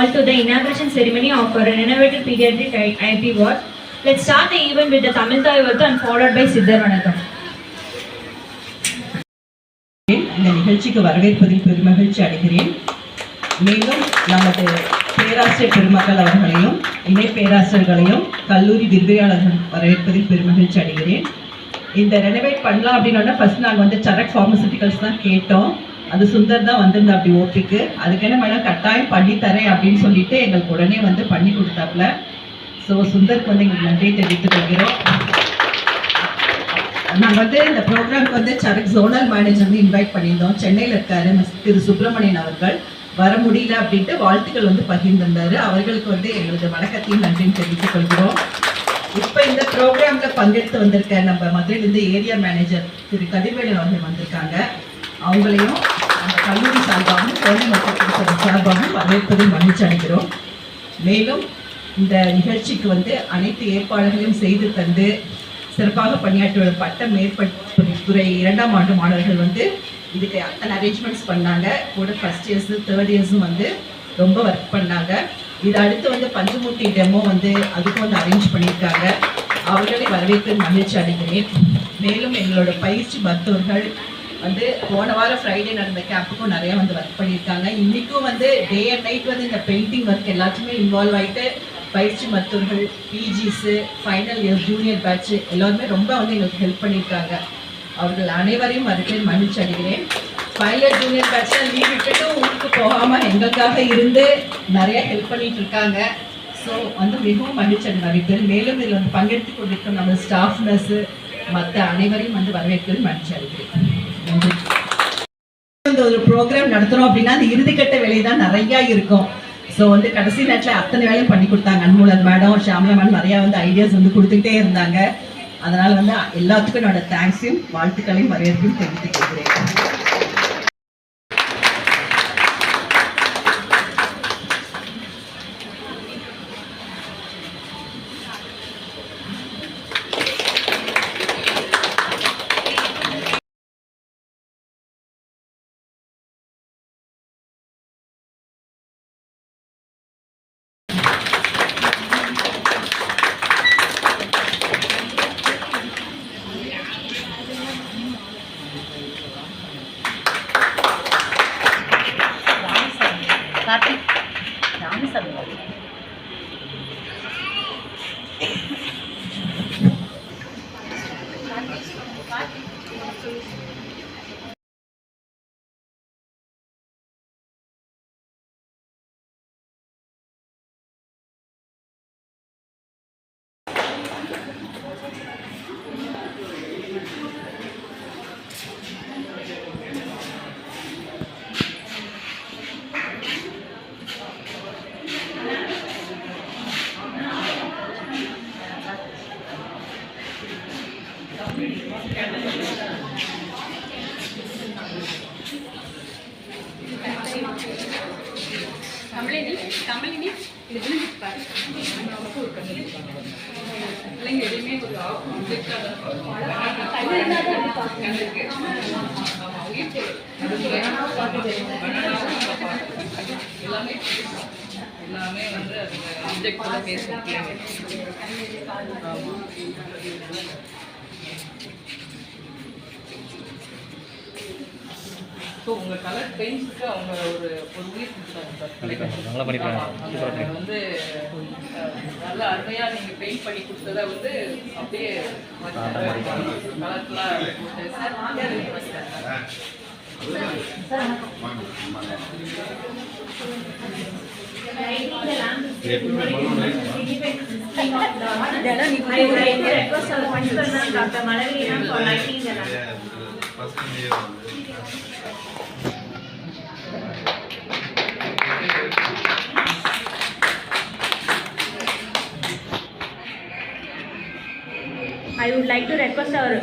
also the inauguration ceremony of our renovated pediatric I- IP ward. Let's start the event with the Tamil Thai and followed by Siddhar Vanakkam. இந்த நிகழ்ச்சிக்கு வரவேற்பதில் பெருமகிழ்ச்சி அடைகிறேன் மேலும் நமது பேராசிரியர் பெருமக்கள் அவர்களையும் இணை பேராசிரியர்களையும் கல்லூரி விரிவையாளர்கள் வரவேற்பதில் பெருமகிழ்ச்சி அடைகிறேன் இந்த ரெனோவேட் பண்ணலாம் அப்படின்னா ஃபர்ஸ்ட் நாங்கள் வந்து சரக் ஃபார்மசிட்டிகல்ஸ் தான் கேட்டோம் அது சுந்தர் தான் வந்திருந்தா அப்படி ஓட்டுக்கு அதுக்கான மேடம் கட்டாயம் பண்ணி தரேன் அப்படின்னு சொல்லிட்டு எங்களுக்கு உடனே வந்து பண்ணி கொடுத்தாப்புல. ஸோ சுந்தருக்கு வந்து எங்களுக்கு நன்றியை தெரிவித்துக் கொள்கிறோம். நாங்கள் வந்து இந்த ப்ரோக்ராம்க்கு வந்து சரக் ஜோனல் மேனேஜர் வந்து இன்வைட் பண்ணியிருந்தோம். சென்னையில் இருக்காரு மிஸ் திரு சுப்பிரமணியன் அவர்கள். வர முடியல அப்படின்ட்டு வாழ்த்துக்கள் வந்து பகிர்ந்திருந்தாரு. அவர்களுக்கு வந்து எங்களது வணக்கத்தையும் நன்றியும் தெரிவித்துக் கொள்கிறோம். இப்போ இந்த ப்ரோக்ராம்ல பங்கெடுத்து வந்திருக்க நம்ம மதுரையிலேருந்து ஏரியா மேனேஜர் திரு கதிர்வேலன் அவர்கள் வந்திருக்காங்க. அவங்களையும் அந்த கல்லூரி சார்பாகவும் குழந்தை மக்கள் சார்பாகவும் வரவேற்பதை மகிழ்ச்சி அடைகிறோம். மேலும் இந்த நிகழ்ச்சிக்கு வந்து அனைத்து ஏற்பாடுகளையும் செய்து தந்து சிறப்பாக பணியாற்றி வரும் பட்ட இரண்டாம் ஆண்டு மாணவர்கள் வந்து இதுக்கு அத்தனை அரேஞ்ச்மெண்ட்ஸ் பண்ணாங்க. கூட ஃபர்ஸ்ட் இயர்ஸு தேர்ட் இயர்ஸும் வந்து ரொம்ப ஒர்க் பண்ணாங்க. இது அடுத்து வந்து பஞ்சமூர்த்தி டெமோ வந்து அதுக்கும் வந்து அரேஞ்ச் பண்ணியிருக்காங்க. அவர்களை வரவேற்று மகிழ்ச்சி அடைகிறேன். மேலும் எங்களோட பயிற்சி மருத்துவர்கள் வந்து போன வாரம் ஃப்ரைடே நடந்த கேம்புக்கும் நிறைய வந்து ஒர்க் பண்ணியிருக்காங்க. இன்னைக்கும் வந்து டே அண்ட் நைட் வந்து இந்த பெயிண்டிங் ஒர்க் எல்லாத்துக்குமே இன்வால்வ் ஆகிட்டு பயிற்சி மருத்துவர்கள் PGs final year junior batch எல்லாருமே ரொம்ப வந்து எங்களுக்கு ஹெல்ப் பண்ணியிருக்காங்க. அவர்கள் அனைவரையும் வரவேற்று மகிழ்ச்சி அடைகிறேன். ஃபைனல் இயர் ஜூனியர் பேட்ச்ல லீவ் விட்டுட்டு ஊருக்கு போகாமல் எங்களுக்காக இருந்து நிறைய ஹெல்ப் பண்ணிட்டு இருக்காங்க ஸோ வந்து மிகவும் மகிழ்ச்சி அடை வரவேற்கிறேன் மேலும் இதில் வந்து பங்கெடுத்து கொண்டிருக்கும் நம்ம ஸ்டாஃப் நர்ஸு மற்ற அனைவரையும் வந்து வரவேற்கிறது மகிழ்ச்சி அடைகிறேன். நன்றி இந்த ஒரு ப்ரோக்ராம் நடத்துறோம் அப்படின்னா அந்த இறுதிக்கட்ட வேலை தான் நிறைய இருக்கும். ஸோ வந்து கடைசி நேரத்தில் அத்தனை வேலையும் பண்ணி கொடுத்தாங்க. அன்மூலன் மேடம் ஷாமலா மேடம் நிறையா வந்து ஐடியாஸ் வந்து கொடுத்துக்கிட்டே இருந்தாங்க. அதனால் வந்து எல்லாத்துக்கும் என்னோட தேங்க்ஸையும் வாழ்த்துக்களையும் வரவேற்பையும் தெரிவித்துக் கொள்கிறேன் கார்த்திக் ராமசாமி கமலினி கமலினி இது விழுந்து பாரு பிள்ளைங்க எதுவுமே ஒரு தண்ணி இருந்தால் தான் அப்படி பார்க்கணும் எல்லாமே எல்லாமே வந்து அது ஆப்ஜெக்டோட பேசுறீங்க ஸோ உங்க கலர் பெயிண்ட்ஸ்க்கு அவங்க ஒரு ஒரு உயிர் கொடுத்தாங்க சார். நல்லா பண்ணிருக்காங்க. வந்து நல்லா அருமையா நீங்க பெயிண்ட் பண்ணி கொடுத்ததை வந்து அப்படியே கலர்ஃபுல்லா சார் வாங்க. I I would like to request our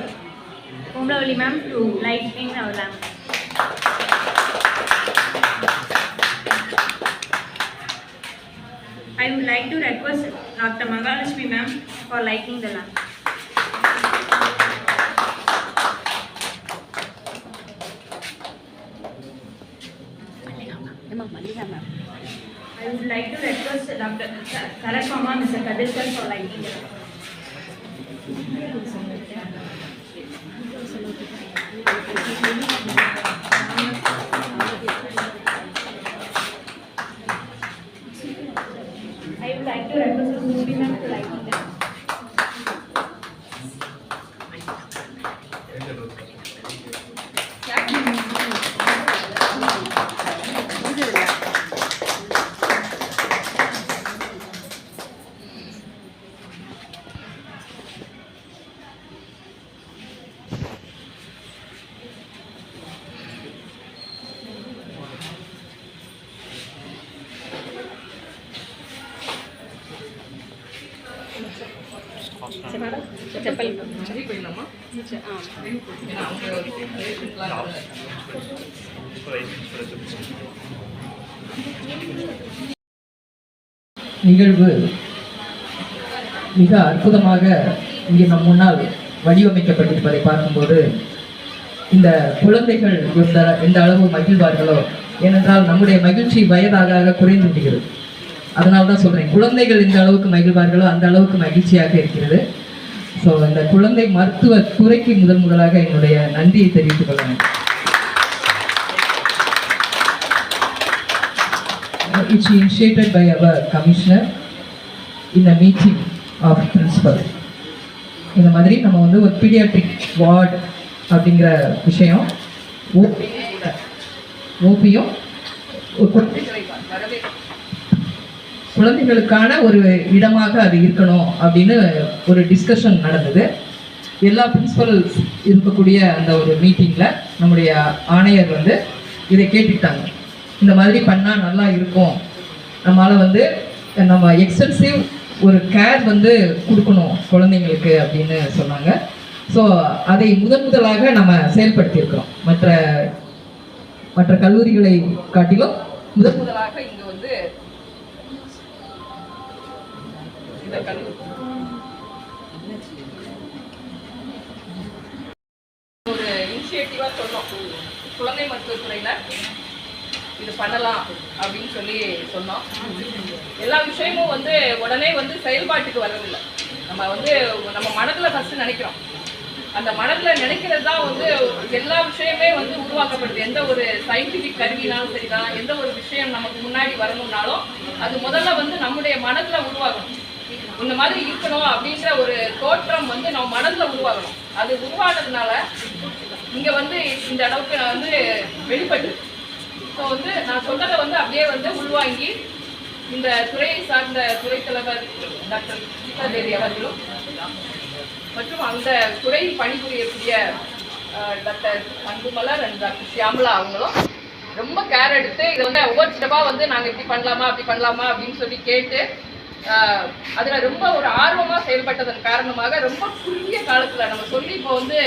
Kumlavali ma'am to lighting our lamp. I would like to request Dr. Mangalashmi ma'am for lighting the lamp. I would like to request Dr. Karakama, Mr. Kadilkar for lighting the lamp. போயிடலாமா நிகழ்வு மிக அற்புதமாக இங்கே நம் முன்னால் வடிவமைக்கப்பட்டிருப்பதை பார்க்கும்போது இந்த குழந்தைகள் எந்த எந்த அளவு மகிழ்வார்களோ? ஏனென்றால் நம்முடைய மகிழ்ச்சி வயதாக குறைந்து விடுகிறது. அதனால தான் சொல்கிறேன் குழந்தைகள் எந்த அளவுக்கு மகிழ்வார்களோ அந்த அளவுக்கு மகிழ்ச்சியாக இருக்கிறது. ஸோ அந்த குழந்தை மருத்துவ துறைக்கு முதல் முதலாக என்னுடைய நன்றியை தெரிவித்துக் கொள்கிறேன் it's initiated by our commissioner in a meeting of principal. இந்த மாதிரி நம்ம வந்து ஒரு பீடியாட்ரிக் வார்டு அப்படிங்கிற விஷயம் ஓபியும் குழந்தைகளை குழந்தைகளுக்கான ஒரு இடமாக அது இருக்கணும் அப்படின்னு ஒரு டிஸ்கஷன் நடந்தது. எல்லா பிரின்சிபல்ஸ் இருக்கக்கூடிய அந்த ஒரு மீட்டிங்கில் நம்முடைய ஆணையர் வந்து இதை கேட்டுக்கிட்டாங்க. இந்த மாதிரி பண்ணால் நல்லா இருக்கும். நம்மளால் வந்து நம்ம எக்ஸ்டென்சிவ் ஒரு கேர் வந்து கொடுக்கணும் குழந்தைங்களுக்கு அப்படின்னு சொன்னாங்க. ஸோ அதை முதன் முதலாக நம்ம செயல்படுத்தியிருக்கிறோம். மற்ற மற்ற கல்லூரிகளை காட்டிலும் முதன் முதலாக இங்கே வந்து இந்த ஒரு இனிஷியேட்டிவா சொன்னோம். குழந்தை மருத்துவத்துறையில இது பண்ணலாம் அப்படின்னு சொல்லி சொன்னோம். எல்லா விஷயமும் வந்து உடனே வந்து செயல்பாட்டுக்கு வர்றதில்லை நம்ம வந்து நம்ம மனதுல ஃபர்ஸ்ட் நினைக்கிறோம். அந்த மனதுல நினைக்கிறது தான் வந்து எல்லா விஷயமே வந்து உருவாக்கப்படுது. எந்த ஒரு சயின்டிஃபிக் கருவினாலும் சரிதான். எந்த ஒரு விஷயம் நமக்கு முன்னாடி வரணும்னாலும் அது முதல்ல வந்து நம்முடைய மனதுல உருவாகணும் இந்த மாதிரி இருக்கணும் அப்படின்ற ஒரு தோற்றம் வந்து நம்ம மனதில் உருவாகணும். அது உருவானதுனால இங்கே வந்து இந்த அளவுக்கு நான் வந்து வெளிப்பட்டு ஸோ வந்து நான் சொன்னதை வந்து அப்படியே வந்து உள்வாங்கி இந்த துறையை சார்ந்த துறை தலைவர் டாக்டர் கீதா தேவி அவர்களும் மற்றும் அந்த துறையில் பணிபுரியக்கூடிய doctor Anbumalar and doctor Shyamala அவங்களும் ரொம்ப கேர் எடுத்து இதை வந்து ஒவ்வொரு ஸ்டெப்பாக வந்து நாங்கள் இப்படி பண்ணலாமா அப்படி பண்ணலாமா அப்படின்னு சொல்லி கேட்டு அதில் ரொம்ப ஒரு ஆர்வமாக செயல்பட்டதன் காரணமாக ரொம்ப குறுகிய காலத்தில் நம்ம சொல்லி இப்போ வந்து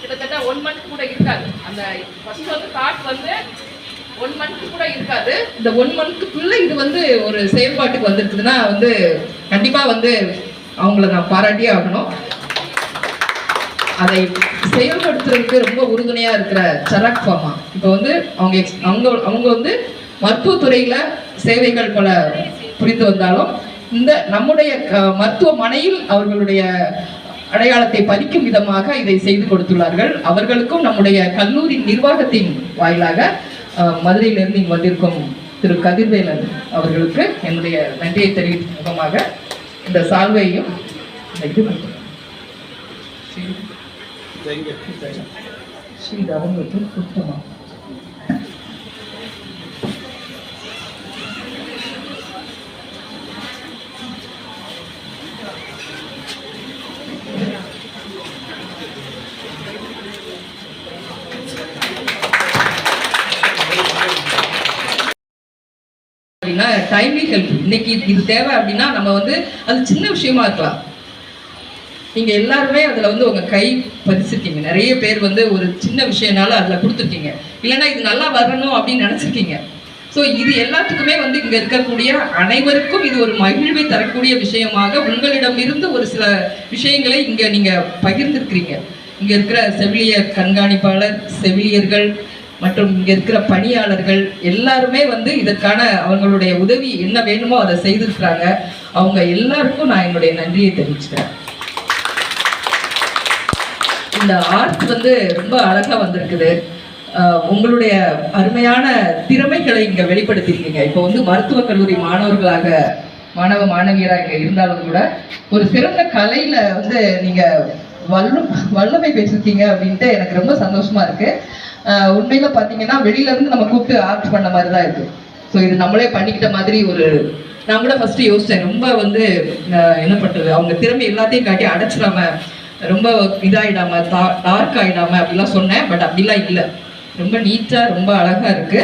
கிட்டத்தட்ட ஒன் மந்த் கூட இருக்காது. அந்த ஃபர்ஸ்ட் வந்து தாட் வந்து ஒன் மந்த் கூட இருக்காது. இந்த ஒன் மந்த்துக்குள்ள இது வந்து ஒரு செயல்பாட்டுக்கு வந்துருக்குதுன்னா வந்து கண்டிப்பாக வந்து அவங்கள நான் பாராட்டியே ஆகணும். அதை செயல்படுத்துறதுக்கு ரொம்ப உறுதுணையாக இருக்கிற சராக் ஃபார்மா இப்போ வந்து அவங்க எக்ஸ் அவங்க அவங்க வந்து மருத்துவத்துறையில் சேவைகள் பல புரிந்து வந்தாலும் இந்த நம்முடைய மருத்துவமனையில் அவர்களுடைய அடையாளத்தை பதிக்கும் விதமாக இதை செய்து கொடுத்துள்ளார்கள். அவர்களுக்கும் நம்முடைய கல்லூரி நிர்வாகத்தின் வாயிலாக மதுரையிலிருந்து இங்கு வந்திருக்கும் திரு கதிர்வேலன் அவர்களுக்கு என்னுடைய நன்றியை தெரிவிக்கும் முகமாக இந்த சால்வையும். ஸ்ரீ இது அவங்களுக்கு டைம்லி ஹெல்ப் இன்னைக்கு இது தேவை அப்படின்னா நம்ம வந்து அது சின்ன விஷயமா இருக்கலாம். நீங்க எல்லாருமே அதுல வந்து உங்க கை பதிச்சிருக்கீங்க. நிறைய பேர் வந்து ஒரு சின்ன விஷயம்னால அதுல கொடுத்துருக்கீங்க. இல்லைன்னா இது நல்லா வரணும் அப்படின்னு நினைச்சிருக்கீங்க. ஸோ இது எல்லாத்துக்குமே வந்து இங்க இருக்கக்கூடிய அனைவருக்கும் இது ஒரு மகிழ்வை தரக்கூடிய விஷயமாக உங்களிடம் இருந்து ஒரு சில விஷயங்களை இங்க நீங்க பகிர்ந்திருக்கிறீங்க. இங்க இருக்கிற செவிலியர் கண்காணிப்பாளர் செவிலியர்கள் மற்றும் இங்க இருக்கிற பணியாளர்கள் எல்லாருமே வந்து இதற்கான அவங்களுடைய உதவி என்ன வேணுமோ அதை செய்திருக்கிறாங்க. அவங்க எல்லாருக்கும் நான் என்னுடைய நன்றியை தெரிவிச்சுக்கிறேன். இந்த ஆர்ட் வந்து ரொம்ப அழகா வந்திருக்குது. உங்களுடைய அருமையான திறமைகளை இங்க வெளிப்படுத்திருக்கீங்க இப்போ வந்து மருத்துவக் கல்லூரி மாணவர்களாக மாணவ மாணவியராக இருந்தாலும் கூட ஒரு சிறந்த கலையில வந்து நீங்க வல்லு வல்லமை பேசியிருக்கீங்க அப்படின்ட்டு எனக்கு ரொம்ப சந்தோஷமா இருக்கு. உண்மையில பாத்தீங்கன்னா வெளியில இருந்து நம்ம கூப்பிட்டு ஆக்ட் பண்ண மாதிரி தான் இருக்கு. ஸோ இது நம்மளே பண்ணிக்கிட்ட மாதிரி ஒரு நான் கூட ஃபர்ஸ்ட் யோசிச்சேன். ரொம்ப வந்து என்ன பண்றது? அவங்க திறமை எல்லாத்தையும் காட்டி அடைச்சிடாம ரொம்ப இதாயிடாம டார்க் ஆயிடாம அப்படிலாம் சொன்னேன். பட் அப்படிலாம் இல்லை. ரொம்ப நீட்டா ரொம்ப அழகா இருக்கு.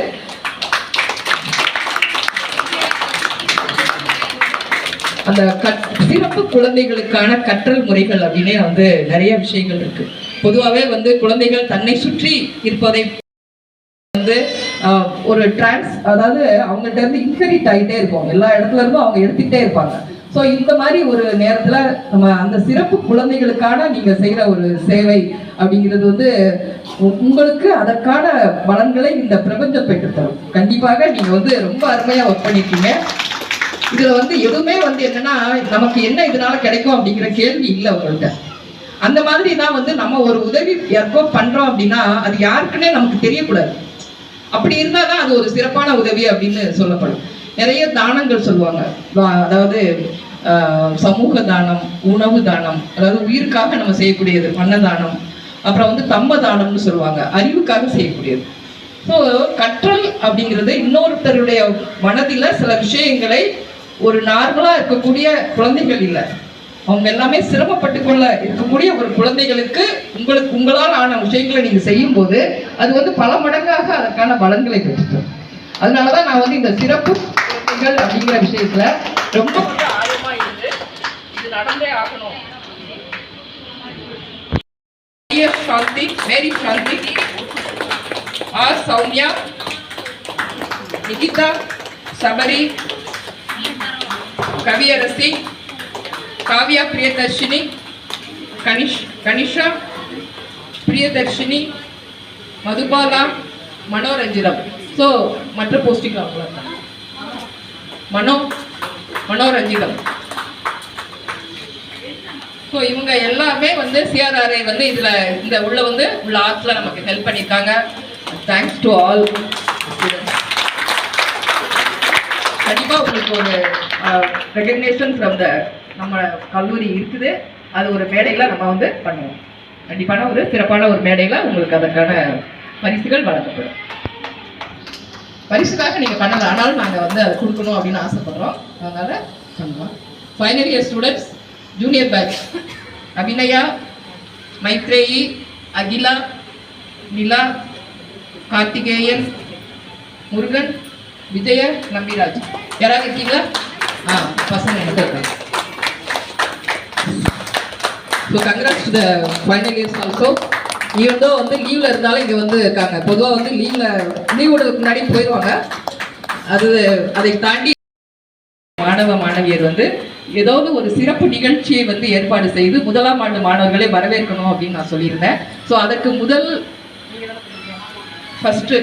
அந்த கட் சிறப்பு குழந்தைகளுக்கான கற்றல் முறைகள் அப்படின்னே வந்து நிறைய விஷயங்கள் இருக்கு. பொதுவாகவே வந்து குழந்தைகள் தன்னை சுற்றி இருப்பதை வந்து ஒரு டிரான்ஸ் அதாவது அவங்ககிட்ட இருந்து இன்ஹெரிட் ஆகிட்டே இருக்கும் எல்லா இடத்துல இருந்தும் அவங்க எடுத்துக்கிட்டே இருப்பாங்க. ஸோ இந்த மாதிரி ஒரு நேரத்தில் நம்ம அந்த சிறப்பு குழந்தைகளுக்கான நீங்கள் செய்கிற ஒரு சேவை அப்படிங்கிறது வந்து உ- உங்களுக்கு அதற்கான பலன்களை இந்த பிரபஞ்சம் பெற்றுத்தரும். கண்டிப்பாக நீங்கள் வந்து ரொம்ப அருமையாக ஒர்க் பண்ணியிருக்கீங்க இதுல வந்து எதுவுமே வந்து என்னன்னா நமக்கு என்ன இதனால கிடைக்கும் அப்படிங்கிற கேள்வி இல்லை உங்கள்கிட்ட அந்த மாதிரி தான் வந்து நம்ம ஒரு உதவி யாருக்கோ பண்றோம் அப்படின்னா அது யாருக்குன்னே நமக்கு தெரியக்கூடாது. அப்படி இருந்தாதான் அது ஒரு சிறப்பான உதவி அப்படின்னு சொல்லப்படும். நிறைய தானங்கள் சொல்லுவாங்க. அதாவது சமூக தானம் உணவு தானம் அதாவது உயிருக்காக நம்ம செய்யக்கூடியது அன்னதானம் அப்புறம் வந்து தம்ம தானம்னு சொல்லுவாங்க. அறிவுக்காக செய்யக்கூடியது. ஸோ கற்றல் அப்படிங்கிறது இன்னொருத்தருடைய மனதில் சில விஷயங்களை ஒரு நார்மலா இருக்கக்கூடிய குழந்தைகள் இல்லை. அவங்க எல்லாமே சிரமப்பட்டு கொள்ள இருக்கக்கூடிய ஒரு குழந்தைகளுக்கு உங்களுக்கு உங்களால் ஆன விஷயங்களை நீங்க செய்யும் போது அது வந்து பல மடங்காக அதற்கான பலன்களை பெற்றுத்தரும். அதனாலதான் நான் வந்து இந்த சிறப்பு குழந்தைகள் அப்படிங்கிற விஷயத்துல ரொம்ப ஆர்வமா இருந்து இது நடந்தே ஆகணும். S Shanthi Mary Shanthi R Sowmya Nikitha Sabari Kaviyarasi Kavya Priyadharshini Kanish Kanisha Priyadharshini Madhubala Manoranjitham. So மற்ற போஸ்டிங் அவங்கள மனோ மனோரஞ்சிதம். ஸோ இவங்க எல்லாமே வந்து சிஆர்ஆர்ஐ வந்து இதில் இந்த உள்ள வந்து உள்ள ஆர்ட்ஸில் நமக்கு ஹெல்ப் பண்ணியிருக்காங்க தேங்க்ஸ் டு ஆல் கண்டிப்பாக உங்களுக்கு ஒரு ரெகக்னேஷன் ஃப்ரம் த நம்ம கல்லூரி இருக்குது. அது ஒரு மேடையில் நம்ம வந்து பண்ணுவோம். கண்டிப்பான ஒரு சிறப்பான ஒரு மேடையில் உங்களுக்கு அதற்கான பரிசுகள் வழங்கப்படும். பரிசுக்காக நீங்கள் பண்ணல ஆனாலும் நாங்கள் வந்து அதை கொடுக்கணும் அப்படின்னு ஆசைப்படுறோம். அதனால் பண்ணுவோம் final year students junior batch Abinaya Maitreyi Akila Nila Karthikeyan Murugan Vijaya Nambiraj. யாராவது இருக்கீங்களா? பசங்க மட்டும் இருக்காங்க? So congrats to the final years also even though வந்து லீவில் இருந்தாலும் இங்கே வந்து இருக்காங்க. பொதுவாக வந்து லீவில் லீவ் விடுறதுக்கு முன்னாடி போயிடுவாங்க அது அதை தாண்டி மாணவ மாணவியர் வந்து ஏதாவது ஒரு சிறப்பு நிகழ்ச்சியை வந்து ஏற்பாடு செய்து முதலாம் ஆண்டு மாணவர்களை வரவேற்கணும் அப்படின்னு நான் சொல்லியிருந்தேன். ஸோ அதற்கு முதல் ஃபஸ்ட்டு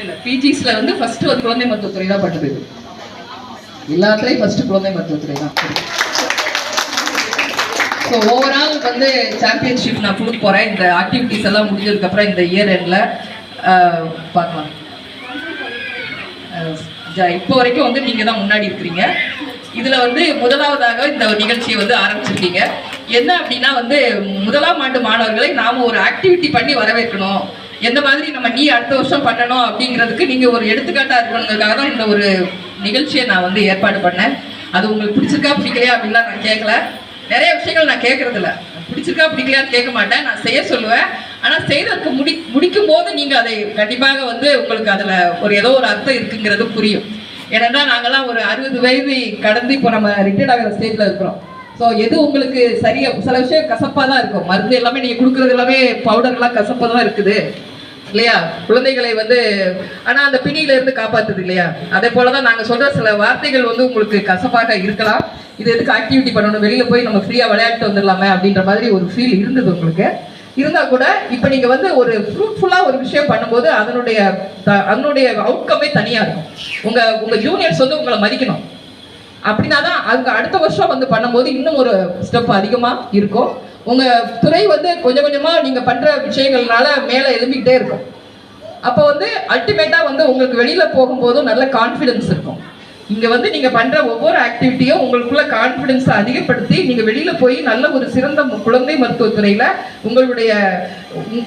இல்லை பிஜிஸில் வந்து ஃபஸ்ட்டு ஒரு குழந்தை மருத்துவத்துறை தான் பண்ணுது எல்லாத்துலேயும் ஃபஸ்ட்டு குழந்தை மருத்துவத்துறை தான். ஸோ ஓவரால் வந்து சாம்பியன்ஷிப் நான் கொடுக்க போகிறேன் இந்த ஆக்டிவிட்டிஸ் எல்லாம் முடிஞ்சதுக்கப்புறம் இந்த இயர் எண்டில் பார்க்கலாம். இப்போ வரைக்கும் வந்து நீங்கள் தான் முன்னாடி இருக்கிறீங்க. இதில் வந்து முதலாவதாக இந்த ஒரு நிகழ்ச்சியை வந்து ஆரம்பிச்சிருக்கீங்க. என்ன அப்படின்னா வந்து முதலாம் ஆண்டு மாணவர்களை நாம் ஒரு ஆக்டிவிட்டி பண்ணி வரவேற்கணும். எந்த மாதிரி நம்ம நீ அடுத்த வருஷம் பண்ணணும் அப்படிங்கிறதுக்கு நீங்கள் ஒரு எடுத்துக்காட்டாக இருக்கணுங்கிறதுக்காக தான் இந்த ஒரு நிகழ்ச்சியை நான் வந்து ஏற்பாடு பண்ணேன். அது உங்களுக்கு பிடிச்சிருக்கா பிடிக்கலையா அப்படின்லாம் நான் கேட்கல நிறைய விஷயங்கள் நான் கேட்கறதில்ல பிடிச்சிருக்கா பிடிக்கலையான்னு கேட்க மாட்டேன். நான் செய்ய சொல்லுவேன். ஆனால் செய்ததுக்கு முடி முடிக்கும் போது நீங்கள் அதை கண்டிப்பாக வந்து உங்களுக்கு அதில் ஒரு ஏதோ ஒரு அர்த்தம் இருக்குங்கிறது புரியும். ஏன்னா நாங்கள்லாம் ஒரு அறுபது வயது கடந்து இப்போ நம்ம ரிட்டையர்ட் ஆகிற ஸ்டேஜில் இருக்கிறோம். ஸோ எது உங்களுக்கு சரியாக சில விஷயம் கசப்பாக தான் இருக்கும். மருந்து எல்லாமே நீங்கள் கொடுக்குறது எல்லாமே பவுடர்லாம் கசப்பாக தான் இருக்குது. இல்லையா? குழந்தைகளை வந்து ஆனால் அந்த பிணியில இருந்து காப்பாத்துது இல்லையா? அதே போலதான் நாங்கள் சொல்ற சில வார்த்தைகள் வந்து உங்களுக்கு கசப்பாக இருக்கலாம். இது எதுக்கு ஆக்டிவிட்டி பண்ணணும்? வெளியில போய் நம்ம ஃப்ரீயா விளையாட்டு வந்துடலாமே அப்படின்ற மாதிரி ஒரு ஃபீல் இருந்தது உங்களுக்கு. இருந்தா கூட இப்ப நீங்க வந்து ஒரு ஃப்ரூட்ஃபுல்லா ஒரு விஷயம் பண்ணும்போது அதனுடைய த- அதனுடைய அவுட்கமே தனியா இருக்கும். உங்க உங்க ஜூனியர்ஸ் வந்து உங்களை மதிக்கணும். அப்படின்னா தான் அவங்க அடுத்த வருஷம் வந்து பண்ணும்போது இன்னும் ஒரு ஸ்டெப் அதிகமாக இருக்கும். உங்கள் துறை வந்து கொஞ்சம் கொஞ்சமாக நீங்கள் பண்ணுற விஷயங்கள்னால மேலே எழும்பிக்கிட்டே இருக்கும். அப்போ வந்து அல்டிமேட்டாக வந்து உங்களுக்கு வெளியில் போகும்போதும் நல்ல கான்ஃபிடென்ஸ் இருக்கும். இங்கே வந்து நீங்கள் பண்ணுற ஒவ்வொரு ஆக்டிவிட்டியும் உங்களுக்குள்ள கான்ஃபிடென்ஸை அதிகப்படுத்தி நீங்கள் வெளியில் போய் நல்ல ஒரு சிறந்த குழந்தை மருத்துவத்துறையில் உங்களுடைய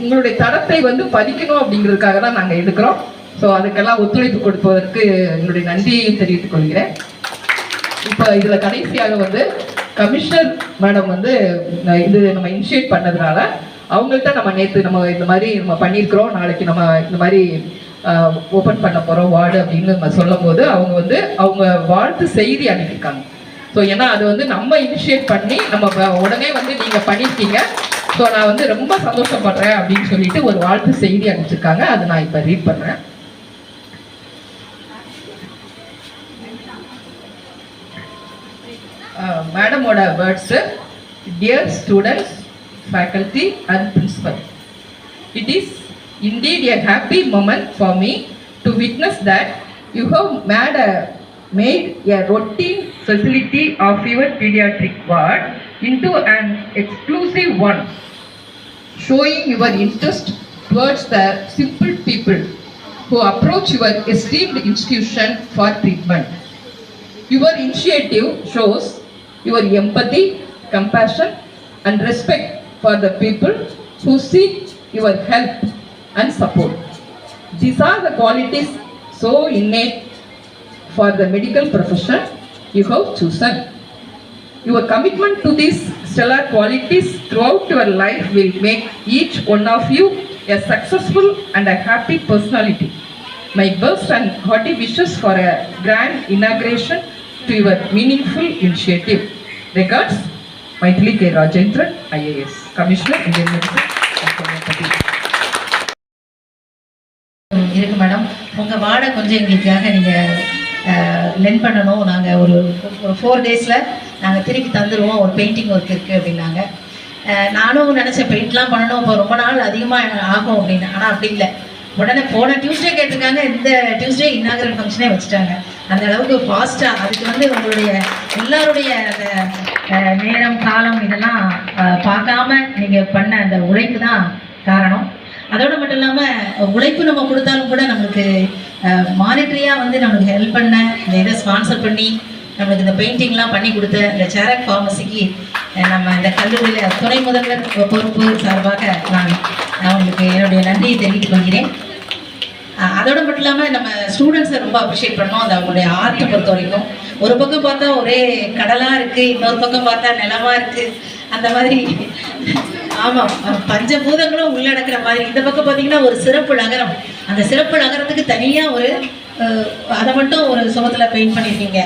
உங்களுடைய தரத்தை வந்து பதிக்கணும் அப்படிங்கிறதுக்காக தான் நாங்கள் எடுக்கிறோம். ஸோ அதுக்கெல்லாம் ஒத்துழைப்பு கொடுப்பதற்கு என்னுடைய நன்றியை தெரிவித்துக் கொள்கிறேன். இப்போ இதில் கடைசியாக வந்து கமிஷனர் மேடம் வந்து இது நம்ம இனிஷியேட் பண்ணதுனால அவங்கள்ட்ட நம்ம நேற்று நம்ம இந்த மாதிரி நம்ம பண்ணியிருக்கிறோம். நாளைக்கு நம்ம இந்த மாதிரி ஓப்பன் பண்ண போகிறோம் வார்டு அப்படின்னு நம்ம சொல்லும் போது அவங்க வந்து அவங்க வாழ்த்து செய்தி அனுப்பியிருக்காங்க. ஸோ ஏன்னா அது வந்து நம்ம இனிஷியேட் பண்ணி நம்ம உடனே வந்து நீங்கள் பண்ணியிருக்கீங்க. ஸோ நான் வந்து ரொம்ப சந்தோஷப்படுறேன் அப்படின்னு சொல்லிட்டு ஒரு வாழ்த்து செய்தி அனுப்பிச்சிருக்காங்க. அதை நான் இப்போ ரீட் பண்ணுறேன் மேடமோட words dear students faculty and principal it is indeed a happy moment for me to witness that you have made a, made a routine facility of your pediatric ward into an exclusive one, showing your interest towards the simple people who approach your esteemed institution for treatment. Your initiative shows your empathy, compassion, and respect for the people who seek your help and support. These are the qualities so innate for the medical profession you have chosen. Your commitment to these stellar qualities throughout your life will make each one of you a successful and a happy personality. My best and hearty wishes for a grand inauguration to your meaningful initiative. Regards, Maithili K. Rajendran, IAS, Commissioner, Indian Medicine. இருக்கு madam உங்கள் வார்டை கொஞ்சம் எங்களுக்காக நீங்கள் len பண்ணணும். நாங்கள் ஒரு ஒரு ஃபோர் டேஸில் நாங்கள் திருப்பி தந்துடுவோம் ஒரு பெயிண்டிங் ஒர்க் இருக்குது அப்படின்னாங்க. நானும் நினச்சேன் பெயிண்ட்லாம் பண்ணணும். இப்போ ரொம்ப நாள் அதிகமாக ஆகும் அப்படின்னு. ஆனால் அப்படி இல்லை. உடனே போன டியூஸ்டே கேட்டிருக்காங்க. இந்த டியூஸ்டே இன்னாகரல் ஃபங்க்ஷனே வச்சுட்டாங்க. அந்த அளவுக்கு ஃபாஸ்ட்டாக அதுக்கு வந்து உங்களுடைய எல்லாருடைய அந்த நேரம் காலம் இதெல்லாம் பார்க்காம நீங்கள் பண்ண அந்த உழைப்பு தான் காரணம். அதோட மட்டும் இல்லாமல் உழைப்பு நம்ம கொடுத்தாலும் கூட நம்மளுக்கு மானிட்டரியாக வந்து நம்மளுக்கு ஹெல்ப் பண்ண இந்த இதை ஸ்பான்சர் பண்ணி நம்மளுக்கு இந்த பெயிண்டிங்லாம் பண்ணி கொடுத்த இந்த சேரக் ஃபார்மசிக்கு நம்ம இந்த கல்லூரியில் துணை முதல்வர் பொறுப்பு சார்பாக நான் நான் உங்களுக்கு என்னுடைய நன்றியை தெரிவித்துக் கொள்கிறேன். அதோட மட்டும் இல்லாமல் நம்ம ஸ்டூடெண்ட்ஸை ரொம்ப அப்ரிஷியேட் பண்ணோம். அது அவங்களுடைய ஆர்ட்டை பொறுத்த வரைக்கும். ஒரு பக்கம் பார்த்தா ஒரே கடலாக இருக்குது இன்னொரு பக்கம் பார்த்தா நிலமா இருக்குது அந்த மாதிரி. ஆமாம் பஞ்சபூதங்களும் உள்ளடக்கிற மாதிரி. இந்த பக்கம் பார்த்தீங்கன்னா ஒரு சிறப்பு நகரம். அந்த சிறப்பு நகரத்துக்கு தனியாக ஒரு அதை மட்டும் ஒரு சுகத்தில் பெயிண்ட் பண்ணியிருக்கீங்க